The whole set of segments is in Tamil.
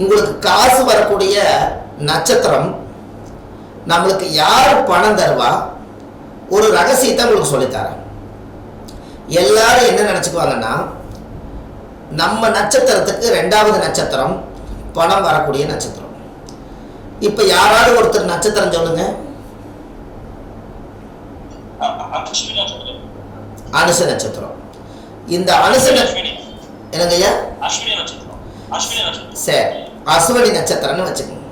உங்களுக்கு காசு வரக்கூடிய நட்சத்திரம் நம்மளுக்கு யார் பணம் தருவா ஒரு ரகசியத்தை உங்களுக்கு சொல்லித்தரேன். எல்லாரும் என்ன நினச்சிக்குவாங்கன்னா நம்ம நட்சத்திரத்துக்கு ரெண்டாவது நட்சத்திரம் பணம் வரக்கூடிய நட்சத்திரம். இப்போ யாராவது ஒருத்தர் நட்சத்திரம் சொல்லுங்க. அனுச நட்சத்திரம். இந்த அனுச என்னங்கய்யா சரி. அசுவதி நட்சத்திரம்னு வச்சுக்கோங்க.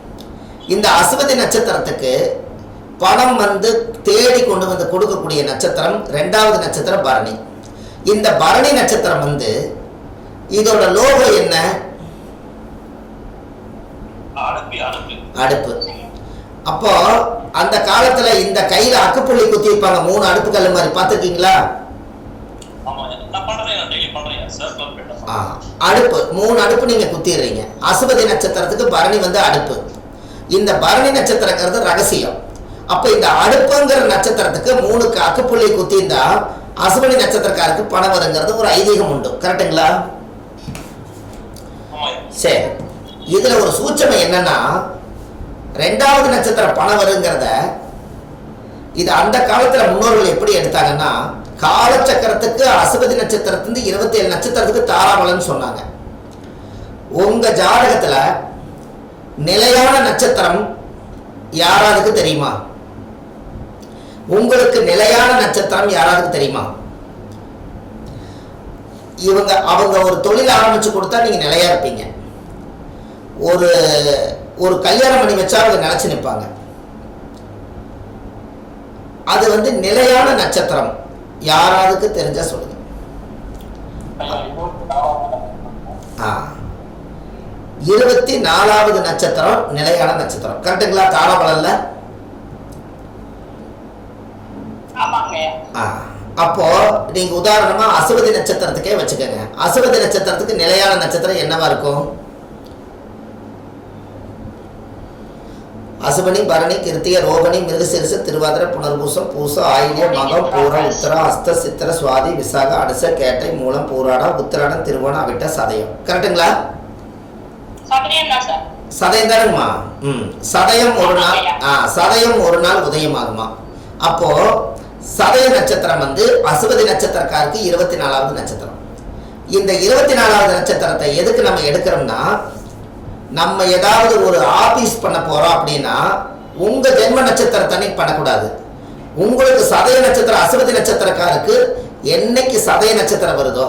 இந்த அசுவதி நட்சத்திரத்துக்கு பணம் வந்து தேடி கொண்டு வந்து கொடுக்கக்கூடிய நட்சத்திரம் ரெண்டாவது நட்சத்திரம் பரணி. இந்த பரணி நட்சத்திரம் வந்து இதோட லோகோ என்ன? அடுப்பு அப்போ அந்த காலத்துல இந்த கையில அக்குப்புள்ளி குத்தி வைப்பாங்க. மூணு அடுப்பு கல் மாதிரி. பார்த்துருக்கீங்களா? அடுப்பு மூணு அடுப்பு நீங்க குத்திடுறீங்க. அசுபதி நட்சத்திரத்துக்கு பரணி வந்து அடுப்பு. இந்த பரணி நட்சத்திரங்கிறது ரகசியம். அப்ப இந்த அடுப்புங்கிற நட்சத்திரத்துக்கு மூணு அக்குப்புள்ளி குத்திருந்தா அசுபதி நட்சத்திரக்காருக்கு பணம் வருங்கிறது ஒரு ஐதீகம் உண்டு. கரெக்டுங்களா சரி. இதுல ஒரு சூட்சமை என்னன்னா ரெண்டாவது நட்சத்திரம் பணம் வருங்கிறத இது அந்த காலத்துல முன்னோர்கள் எப்படி எடுத்தாங்கன்னா கால சக்கரத்துக்கு அசுபதி நட்சத்திரத்திலிருந்து இருபத்தி ஏழு நட்சத்திரத்துக்கு தாராபலன் சொன்னாங்க. உங்க ஜாதகத்துல நிலையான நட்சத்திரம் யாராருக்கு தெரியுமா? உங்களுக்கு நிலையான நட்சத்திரம் யாராருக்கு தெரியுமா? இவங்க அவங்க ஒரு தொழில் ஆரம்பிச்சு கொடுத்தா நீங்க நிலையா இருப்பீங்க. ஒரு ஒரு கல்யாணம் பண்ணி வச்சா அவங்க நினைச்சு நிற்பாங்க. அது வந்து நிலையான நட்சத்திரம். யாராருக்கு தெரிஞ்சா சொல்லுங்க. ஆ. இருபத்தி நாலாவது நட்சத்திரம் நிலையான நட்சத்திரம். கரெக்டுங்களா? ஆ. அப்போ நீங்க உதாரணமா அசுவதி நட்சத்திரத்துக்கே வச்சுக்கோங்க. அசுவதி நட்சத்திரத்துக்கு நிலையான நட்சத்திரம் என்னவா இருக்கும்? அசுபனி பரணி கிருத்திக ரோகிணி மிருகசிரிச திருவாதிரை புனர்பூசம் பூசம் ஆயிலியம் மகம் பூரம் உத்தரம் அஸ்த சித்திர சுவாதி விசாக அனுச கேட்டை மூலம் பூராடம் உத்திராடம் திருவோணம் அவிட்ட சதயம். கரெக்டுங்களா சதயம் தானுங்கம்மா? ம். சதயம் ஒரு நாள் ஆ சதயம் ஒரு நாள் உதயமாகுமா? அப்போ சதய நட்சத்திரம் வந்து அசுவதி நட்சத்திரக்காருக்கு இருபத்தி நாலாவது நட்சத்திரம். இந்த இருபத்தி நாலாவது நட்சத்திரத்தை எதுக்கு நம்ம எடுக்கிறோம்னா நம்ம ஏதாவது ஒரு ஆபீஸ் பண்ண போறோம் அப்படின்னா உங்க ஜென்ம நட்சத்திரத்தன்னைக்கு பண்ணக்கூடாது. உங்களுக்கு சதய நட்சத்திரம் அசுவதி நட்சத்திரக்காருக்கு என்னைக்கு சதய நட்சத்திரம் வருதோ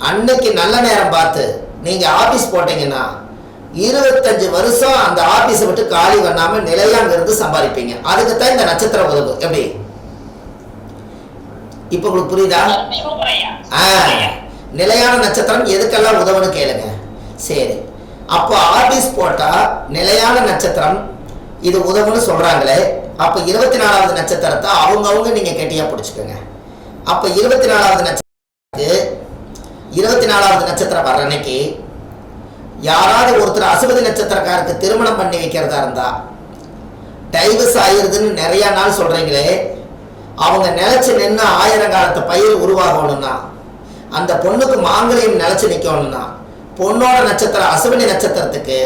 அன்னைக்கு நல்ல நேரம் பார்த்து நீங்க ஆபீஸ் போட்டீங்கன்னா இருபத்தஞ்சு வருஷம் அந்த ஆபீஸை விட்டு காலி பண்ணாம நிலையா அங்க இருந்து சம்பாதிப்பீங்க. அதுக்கு தான் இந்த நட்சத்திரம் உதவும் எப்படி? இப்போ உங்களுக்கு புரியுதா? ஆ. நிலையான நட்சத்திரம் எதுக்கெல்லாம் உதவுன்னு கேளுங்க. சரி. அப்போ ஆர்டிஸ் போட்டா நிலையான நட்சத்திரம் இது உதவுன்னு சொல்றாங்களே அப்போ இருபத்தி நாலாவது நட்சத்திரத்தை அவங்கவுங்க நீங்க கெட்டியா பிடிச்சிக்கோங்க. அப்போ இருபத்தி நாலாவது நட்சத்திரத்துக்கு இருபத்தி நாலாவது நட்சத்திரம் வர்ற அன்னைக்கு யாராவது ஒருத்தர் அசுபதி நட்சத்திரக்காருக்கு திருமணம் பண்ணி வைக்கிறதா இருந்தா டைவர்ஸ் ஆயிருதுன்னு நிறைய நாள் சொல்றீங்களே அவங்க நிலைச்சு நின்று ஆயிரங்காலத்து பயிர் உருவாகணும்னா அந்த பொண்ணுக்கு மாங்கலியம் நிலைச்சு நிற்கணும்னா பொண்ணோட நட்சத்திரம் அசுவினி நட்சத்திரத்துக்கு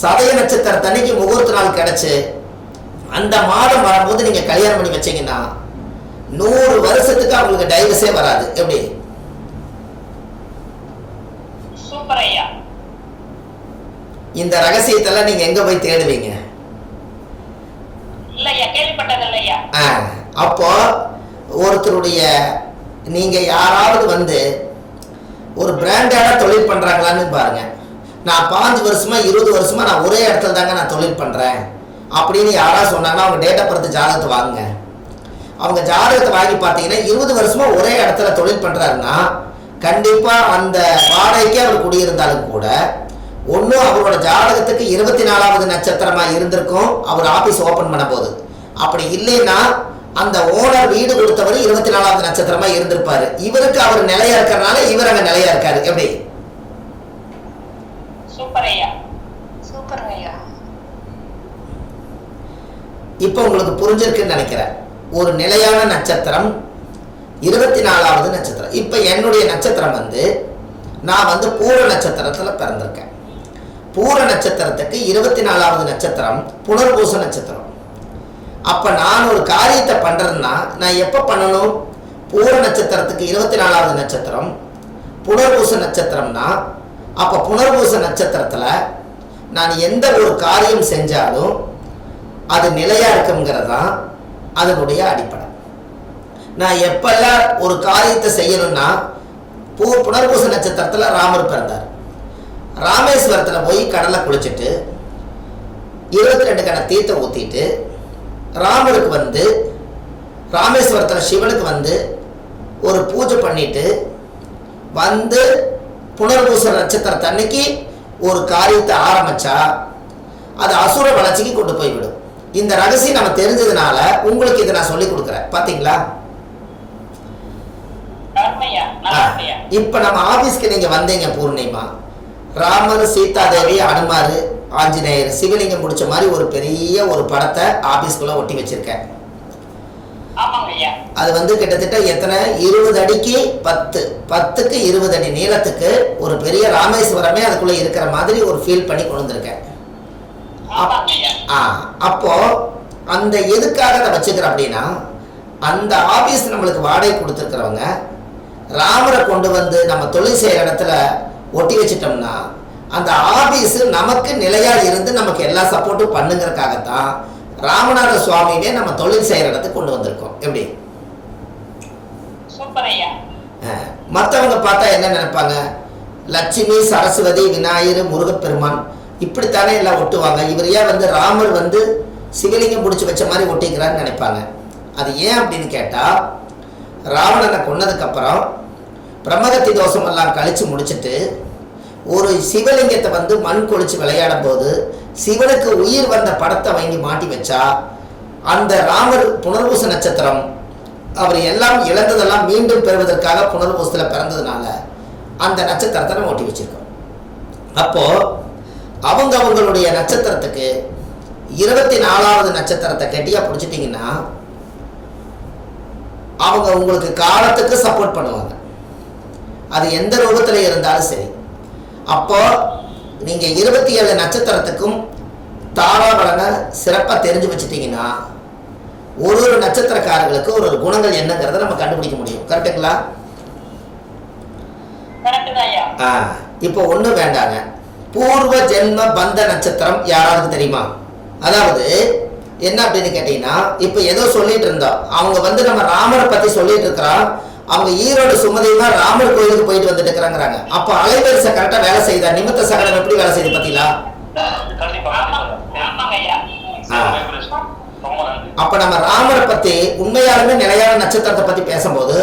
சதய நட்சத்திரத்தன்னைக்கு முகூர்த்த நாள் கிடைச்சு அந்த மாதம் வரும்போது நீங்க கல்யாணம் பண்ணி வச்சீங்கன்னா நூறு வருஷத்துக்கு அவங்களுக்கு டைவர்ஸே வராது. எப்படி? இந்த ரகசியத்தெல்லாம் நீங்க எங்க போய் தேடுவீங்க? அப்போ ஒருத்தருடைய நீங்க யாராவது வந்து ஒரு பிராண்டான தொழில் பண்ணுறாங்களான்னு பாருங்க. நான் பாஞ்சு வருஷமா இருபது வருஷமா நான் ஒரே இடத்துல தாங்க நான் தொழில் பண்ணுறேன் அப்படின்னு யாராவது சொன்னாங்கன்னா அவங்க டேட்டா பர்த் ஜாதகத்தை வாங்க அவங்க ஜாதகத்தை வாங்கி பார்த்தீங்கன்னா இருபது வருஷமா ஒரே இடத்துல தொழில் பண்ணுறாருன்னா கண்டிப்பாக அந்த வாடகைக்கே அவர் குடியிருந்தாலும் கூட ஒன்றும் அவரோட ஜாதகத்துக்கு இருபத்தி நாலாவது நட்சத்திரமாக இருந்திருக்கும் அவர் ஆஃபீஸ் ஓப்பன் பண்ண போது. அப்படி இல்லைன்னா அந்த ஓனர் வீடு கொடுத்தவர் இருபத்தி நாலாவது நட்சத்திரமா இருந்திருப்பாரு. இவருக்கு அவர் நிலையா இருக்கறனால இவர் அங்க நிலையா இருக்காரு. எப்படி? சூப்பர் ஐயா. சூப்பர் ஐயா. இப்போ உங்களுக்கு புரிஞ்சிருக்குன்னு நினைக்கிறேன். ஒரு நிலையான நட்சத்திரம் இருபத்தி நாலாவது நட்சத்திரம். இப்போ என்னுடைய நட்சத்திரம் வந்து நான் வந்து பூர நட்சத்திரத்தில் பிறந்திருக்கேன். பூர நட்சத்திரத்துக்கு இருபத்தி நாலாவது நட்சத்திரம் புனர்பூச நட்சத்திரம். அப்போ நான் ஒரு காரியத்தை பண்ணுறதுன்னா நான் எப்போ பண்ணணும்? பூர நட்சத்திரத்துக்கு இருபத்தி நாலாவது நட்சத்திரம் புனர்பூச நட்சத்திரம்னா அப்போ புனர்பூச நட்சத்திரத்தில் நான் எந்த ஒரு காரியம் செஞ்சாலும் அது நிலையாக இருக்குங்கிறது தான் அதனுடைய அடிப்படை. நான் எப்பெல்லாம் ஒரு காரியத்தை செய்யணும்னா பூ புனர்பூச நட்சத்திரத்தில் ராமர் பிறந்தார். ராமேஸ்வரத்தில் போய் கடலை குளிச்சுட்டு இருபத்தி ரெண்டு கண தீர்த்தை ஊற்றிட்டு ராமருக்கு வந்து ராமேஸ்வரத்தில் சிவனுக்கு வந்து ஒரு பூஜை பண்ணிட்டு வந்து புனர்பூச நட்சத்திரத்தன்னைக்கு ஒரு காரியத்தை ஆரம்பிச்சா அது அசுர வளர்ச்சிக்கு கொண்டு போய்விடும் இந்த ரகசியம் நம்ம தெரிஞ்சதுனால உங்களுக்கு இதை நான் சொல்லி கொடுக்குறேன். இருக்கையா இப்போ நம்ம ஆபீஸ்க்கு நீங்க வந்தீங்க பூர்ணிமா. ராமர் சீதாதேவி அனுமார் ஆஞ்சநேயர் சிவலிங்கம் பிடிச்ச மாதிரி ஒரு பெரிய ஒரு படத்தை ஆபீஸ்க்குள்ள ஒட்டி வச்சிருக்கேன் அது வந்து கிட்டத்தட்ட எத்தனை? இருபது அடிக்கு பத்து. பத்துக்கு இருபது அடி நீளத்துக்கு ஒரு பெரிய ராமேஸ்வரமே அதுக்குள்ள இருக்கிற மாதிரி ஒரு ஃபீல் பண்ணி கொண்டு வந்திருக்கேன் ஆ அப்போ அந்த எதுக்காக அதை வச்சுக்கிறோம் அப்படின்னா அந்த ஆபீஸ் நம்மளுக்கு வாடகை கொடுத்துருக்கிறவங்க ராமரை கொண்டு வந்து நம்ம தொழில் செய்கிற இடத்துல ஒட்டி வச்சிட்டோம்னா அந்த ஆபீஸ் நமக்கு நிலையா இருந்து நமக்கு எல்லா சப்போர்ட்டும் பண்ணுங்கிறதுக்காகத்தான் ராமநாத சுவாமியே நம்ம தொழில் செய்கிற இடத்துக்கு கொண்டு வந்திருக்கோம். எப்படி? மற்றவங்க பார்த்தா என்ன நினைப்பாங்க? லட்சுமி சரஸ்வதி விநாயகர் முருகப்பெருமான் இப்படித்தானே எல்லாம் ஒட்டுவாங்க. இவர் ஏன் வந்து ராமர் வந்து சிவலிங்கம் பிடிச்சி வச்ச மாதிரி ஒட்டிக்கிறான்னு நினைப்பாங்க? அது ஏன் அப்படின்னு கேட்டால் ராவணனை கொன்னதுக்கப்புறம் பிரம்மகத்தி தோஷம் எல்லாம் கழிச்சு முடிச்சிட்டு ஒரு சிவலிங்கத்தை வந்து மண் கொளிச்சு விளையாடும் போது சிவனுக்கு உயிர் வந்த படத்தை வாங்கி மாட்டி வச்சா அந்த ராமர் புனர்பூச நட்சத்திரம் அவர் எல்லாம் இழந்ததெல்லாம் மீண்டும் பெறுவதற்காக புனர்பூசத்தில் பிறந்ததுனால அந்த நட்சத்திரத்தை நம்ம ஒட்டி வச்சிருக்கோம். அப்போ அவங்க அவங்களுடைய நட்சத்திரத்துக்கு இருபத்தி நாலாவது நட்சத்திரத்தை கெட்டியா பிடிச்சிட்டிங்கன்னா அவங்க உங்களுக்கு காலத்துக்கு சப்போர்ட் பண்ணுவாங்க. அது எந்த ரூபத்தில் இருந்தாலும் சரி. அப்போ நீங்க இருபத்தி ஏழு நட்சத்திரத்துக்கும் தாராபலனை சிறப்பாக தெரிஞ்சு வச்சுட்டீங்கன்னா ஒரு ஒரு நட்சத்திரக்காரர்களுக்கு ஒரு ஒரு குணங்கள் என்னங்கிறத நம்ம கண்டுபிடிக்க முடியும். கரெக்டுங்களா ஆ இப்போ ஒன்றும் வேண்டாங்க. பூர்வ ஜென்ம பந்த நட்சத்திரம் யாராவது தெரியுமா? அதாவது என்ன அப்படின்னு கேட்டீங்கன்னா இப்போ ஏதோ சொல்லிட்டு இருந்தோம் அவங்க வந்து நம்ம ராமரை பத்தி சொல்லிட்டு இருக்கிறோம் அவங்க ஈரோடு சுமதியுமா ராமர் கோயிலுக்கு போயிட்டு வந்துட்டு இருக்கிறாங்கிறாங்க அப்போ அலைவரிசை கரெக்டாக வேலை செய்யுதா? நிமித்த சகலம் எப்படி வேலை செய்யுது நன்றி. அப்ப நம்ம ராமரை பத்தி உண்மையாலுமே நிலையான நட்சத்திரத்தை பத்தி பேசும்போது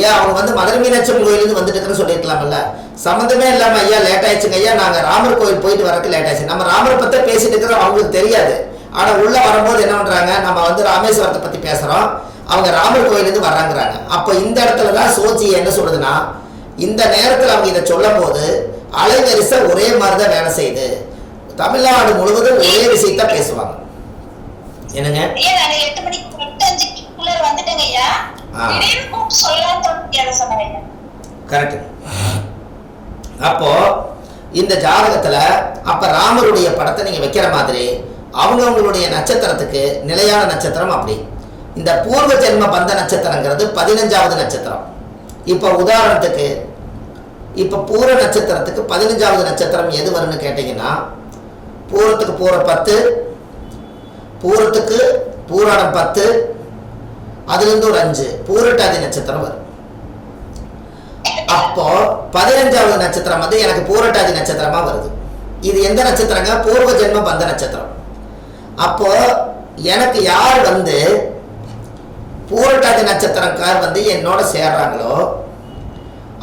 ஏன் அவங்க வந்து மதுரை மீனாட்சி கோயிலுக்கு வந்துட்டு இருக்குன்னு சொல்லியிருக்கலாம்ல. சம்மந்தமே இல்லாம ஐயா லேட் ஆயிடுச்சுங்க ஐயா. நாங்க ராமர் கோயில் போயிட்டு வரக்கு லேட் ஆயிடுச்சு. நம்ம ராமரை பத்தி பேசிட்டு இருக்கிறோம் அவங்களுக்கு தெரியாது. ஆனா உள்ள வரும்போது என்ன பண்றாங்க? நம்ம வந்து ராமேஸ்வரத்தை பத்தி பேசுறோம். அவங்க ராமர் கோயிலுக்கு வர்றாங்கிறாங்க. அப்ப இந்த இடத்துல தான் சோச்சி என்ன சொல்றதுன்னா இந்த நேரத்துல அவங்க இதை சொல்லும் போது அலைவரிசை ஒரே மாதிரி தான் வேலை செய்யுது. தமிழ்நாடு முழுவதும் ஒரே விஷயத்த பேசுவாங்க. என்னங்க? கரெக்ட் அப்போ இந்த ஜாதகத்துல அப்ப ராமருடைய படத்தை நீங்க வைக்கிற மாதிரி அவங்கவங்களுடைய நட்சத்திரத்துக்கு நிலையான நட்சத்திரம் அப்படி. இந்த பூர்வ ஜென்ம பந்த நட்சத்திரங்கிறது பதினஞ்சாவது நட்சத்திரம். இப்போ உதாரணத்துக்கு இப்போ பூர நட்சத்திரத்துக்கு பதினஞ்சாவது நட்சத்திரம் எது வரும்னு கேட்டிங்கன்னா பூரத்துக்கு பூர பத்து பூரத்துக்கு பூராடம் பத்து அதுலேருந்து ஒரு அஞ்சு பூரட்டாதி நட்சத்திரம் வரும். அப்போ பதினஞ்சாவது நட்சத்திரம் வந்து எனக்கு பூரட்டாதி நட்சத்திரமா வருது. இது எந்த நட்சத்திரங்க? பூர்வ ஜென்ம பந்த நட்சத்திரம். அப்போ எனக்கு யார் வந்து பூரட்டாதி நட்சத்திரக்கார் வந்து என்னோட சேர்றாங்களோ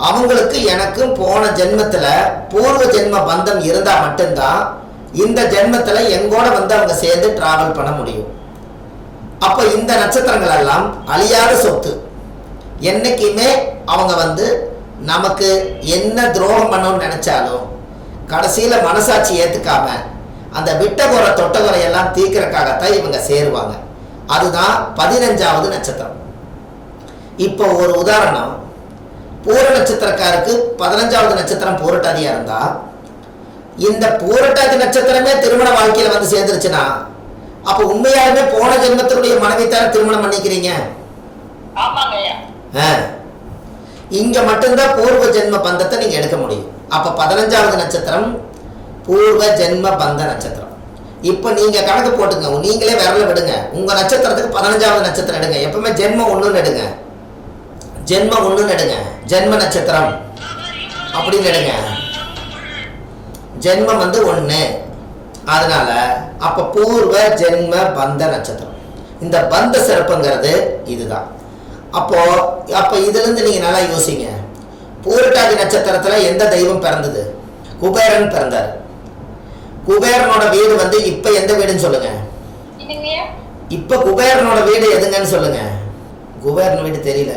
அவங்களுக்கு எனக்கும் போன ஜென்மத்தில் பூர்வ ஜென்ம பந்தம் இருந்தால் மட்டும்தான் இந்த ஜென்மத்தில் எங்கூட வந்து அவங்க சேர்ந்து டிராவல் பண்ண முடியும். அப்போ இந்த நட்சத்திரங்கள் எல்லாம் அழியாத சொத்து. என்றைக்குமே அவங்க வந்து நமக்கு என்ன துரோகம் பண்ணணும்னு நினச்சாலும் கடைசியில் மனசாட்சி ஏற்றுக்காம அந்த விட்ட குறை தொட்ட குறை எல்லாம் தீர்க்கறதுக்காகத்தான் இவங்க சேருவாங்க. அதுதான் பதினஞ்சாவது நட்சத்திரம். இப்போ ஒரு உதாரணம். பூர நட்சத்திரக்காருக்கு பதினஞ்சாவது நட்சத்திரம் பூரட்டாதியா இருந்தா இந்த பூரட்டாதி நட்சத்திரமே திருமண வாழ்க்கையில வந்து சேர்ந்துருச்சுன்னா அப்ப உண்மையாலுமே போன ஜென்மத்தினுடைய மனைவி தானே திருமணம் பண்ணிக்கிறீங்க? ஆமாங்க ஐயா. ஆ. இங்க மட்டும்தான் பூர்வ ஜென்ம பந்தத்தை நீங்க எடுக்க முடியும். அப்ப பதினஞ்சாவது நட்சத்திரம் பூர்வ ஜென்ம பந்த நட்சத்திரம். இப்போ நீங்கள் கணக்கு போட்டுங்க நீங்களே விரல விடுங்க. உங்கள் நட்சத்திரத்துக்கு பதினஞ்சாவது நட்சத்திரம் எடுங்க. எப்பவுமே ஜென்மம் ஒன்றுன்னு எடுங்க. ஜென்மம் ஒன்றுன்னு எடுங்க. ஜென்ம நட்சத்திரம் அப்படின்னு எடுங்க. ஜென்மம் வந்து ஒன்று அதனால அப்போ பூர்வ ஜென்ம பந்த நட்சத்திரம். இந்த பந்த சிறப்புங்கிறது இதுதான். அப்போ அப்போ இதுலேருந்து நீங்கள் நல்லா யோசிங்க. பூரட்டாதி நட்சத்திரத்தில் எந்த தெய்வம் பிறந்தது? குபேரன் பிறந்தார். குபேரனோட வீடு வந்து இப்ப எந்த வீடுன்னு சொல்லுங்க. இப்ப குபேரனோட வீடு எதுங்கன்னு சொல்லுங்க. குபேரன் வீடு தெரியல.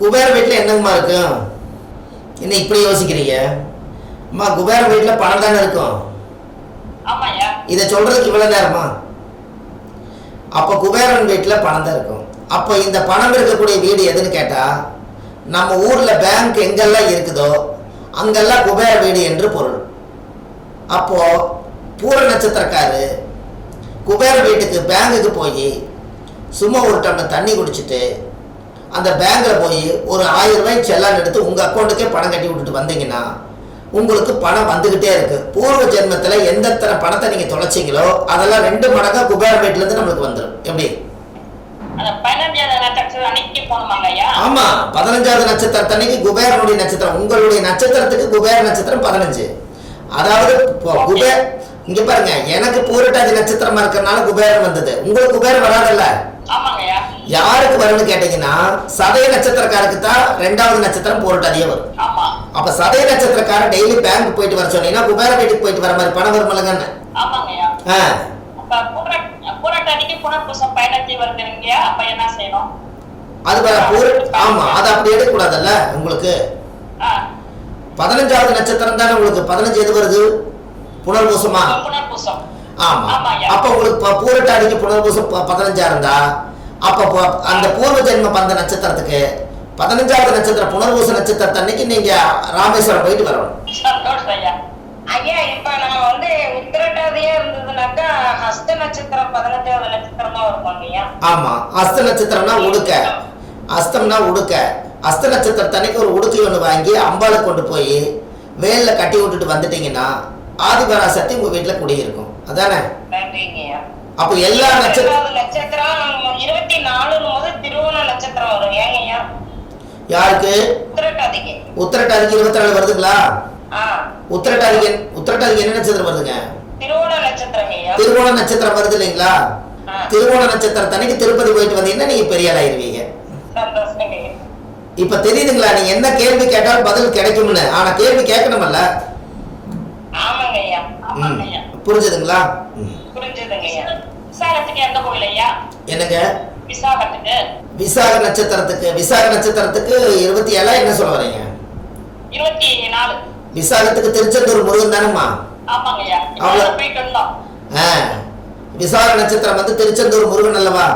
குபேர வீட்டுல என்னங்கம்மா இருக்கும்? என்ன இப்படி யோசிக்கிறீங்க? அம்மா குபேர வீட்டுல பணம் தானே இருக்கும்? இதை சொல்றதுக்கு இவ்வளவு நேரமா? அப்ப குபேரன் வீட்டுல பணம் தான் இருக்கும். அப்போ இந்த பணம் இருக்கக்கூடிய வீடு எதுன்னு கேட்டா நம்ம ஊர்ல பேங்க் எங்கெல்லாம் இருக்குதோ அங்கெல்லாம் குபேர வீடு என்று பொருள். அப்போ பூர நட்சத்திரக்காரு குபேர வீட்டுக்கு பேங்குக்கு போய் சும்மா ஒரு டம்ளர் தண்ணி குடிச்சிட்டு அந்த பேங்க்ல போய் ஒரு ஆயிரம் ரூபாய் செல்லான் எடுத்து உங்க அக்கௌண்ட்டுக்கே பணம் கட்டி விட்டுட்டு வந்தீங்கன்னா உங்களுக்கு பணம் வந்துகிட்டே இருக்கு. பூர்வ ஜென்மத்துல எந்த எத்தனை பணத்தை நீங்க தொலைச்சீங்களோ அதெல்லாம் ரெண்டு மடங்கா குபேர வீட்டுல இருந்து நம்மளுக்கு வந்துடும் எப்படி? ஆமா பதினஞ்சாவது நட்சத்திரத்தன்னைக்கு குபேரனுடைய நட்சத்திரம் உங்களுடைய நட்சத்திரத்துக்கு குபேர நட்சத்திரம் பதினஞ்சு. அதாவது குபே இங்க பாருங்க எனக்கு பூரட்டாதி நட்சத்திரமா இருக்கறனால குபேரன் வந்தது. உங்களுக்கு குபேரன் வராதுல்ல யாருக்கு வரும்னு கேட்டீங்கன்னா சதய நட்சத்திரக்காருக்கு தான் ரெண்டாவது நட்சத்திரம் பூரட்டாதியே வரும். அப்ப சதய நட்சத்திரக்காரன் டெய்லி பேங்க் போயிட்டு வர சொன்னீங்கன்னா குபேர வீட்டுக்கு போயிட்டு வர மாதிரி பணம் செய்யணும்? அது ஆமா அது அப்படி எடுக்கக்கூடாதுல்ல உங்களுக்கு? ஆ, பதினஞ்சாவது நட்சத்திரம் தானே உங்களுக்கு? பதினஞ்சு எது வருது? புனர்பூசமா? புனர்பூசம். ஆமா. அப்ப உங்களுக்கு ப- பூரட்டாதிக்கு புனர்பூசம் பதினஞ்சா இருந்தா அப்ப அந்த பூர்வ ஜென்ம பந்த நட்சத்திரத்துக்கு பதினஞ்சாவது நட்சத்திரம் புனர்பூச நட்சத்திரத்து அன்னைக்கு நீங்க ராமேஸ்வரம் போயிட்டு வரணும். ஐயா. இப்ப நம்ம வந்து உத்திரட்டாதியா இருந்ததுனாக்கா ஹஸ்த நட்சத்திரம் பதினஞ்சாவது நட்சத்திரமா வருவாங்க ஐயா? ஆமா. அஸ்த நட்சத்திரம்னா உடுக்க. அஸ்தம்னா உடுக்க. அஸ்த நட்சத்திரத்து அன்னைக்கு ஒரு உடுக்கை ஒன்று வாங்கி அம்பாளை கொண்டு போய் வேல்ல கட்டி விட்டுட்டு வந்துட்டீங்கன்னா ஆதிபராசக்தி உங்க வீட்டுல குடியிருக்கும். அதானே? அப்ப எல்லா நட்சத்திரம் இருபதாவது நட்சத்திரம் இருபத்தி நாலு முதல் திருவோண நட்சத்திரம் வரும். யாருக்கு? உத்திரட்டாதிக்கு. உத்திரட்டாதிக்கு இருபத்தி நாலு வருதுங்களா? உத்திரட்டாதிக்கு உத்திரட்டாதிக்கு என்ன நட்சத்திரம் வருதுங்க? திருவோண ஐயா திருவோண நட்சத்திரம் வருது இல்லைங்களா. திருவோண நட்சத்திரம் தனிக்கு திருப்பதி போயிட்டு வந்தீங்கன்னா நீங்க பெரிய ஆயிருவீங்க இப்ப தெரியுதுங்களா நீங்க என்ன கேள்வி கேட்டாலும் பதில் கிடைக்கும்னு? ஆனா கேள்வி கேட்கணுமல்ல? ஆமாங்க ஐயா ஆமாங்க ஐயா ம். புரிஞ்சுதுங்களா என்னங்க? விசாகத்துக்கு. விசாக நட்சத்திரத்துக்கு விசாக நட்சத்திரத்துக்கு இருபத்தி ஏழா என்ன சொல்ல வரீங்க விசாகத்துக்கு திருச்செந்தூர் முருகன் தானம்மா? விசாக நட்சத்திரம் வந்து திருச்செந்தூர் முருகன் அல்லவா?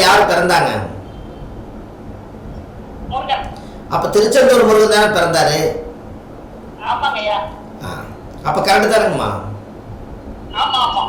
யார் பிறந்தாங்க? அப்ப திருச்செந்தூர் முருகன் தானே பிறந்தாரு? அப்ப கரண்ட் தானுங்கம்மா? ஆமா ஆமா.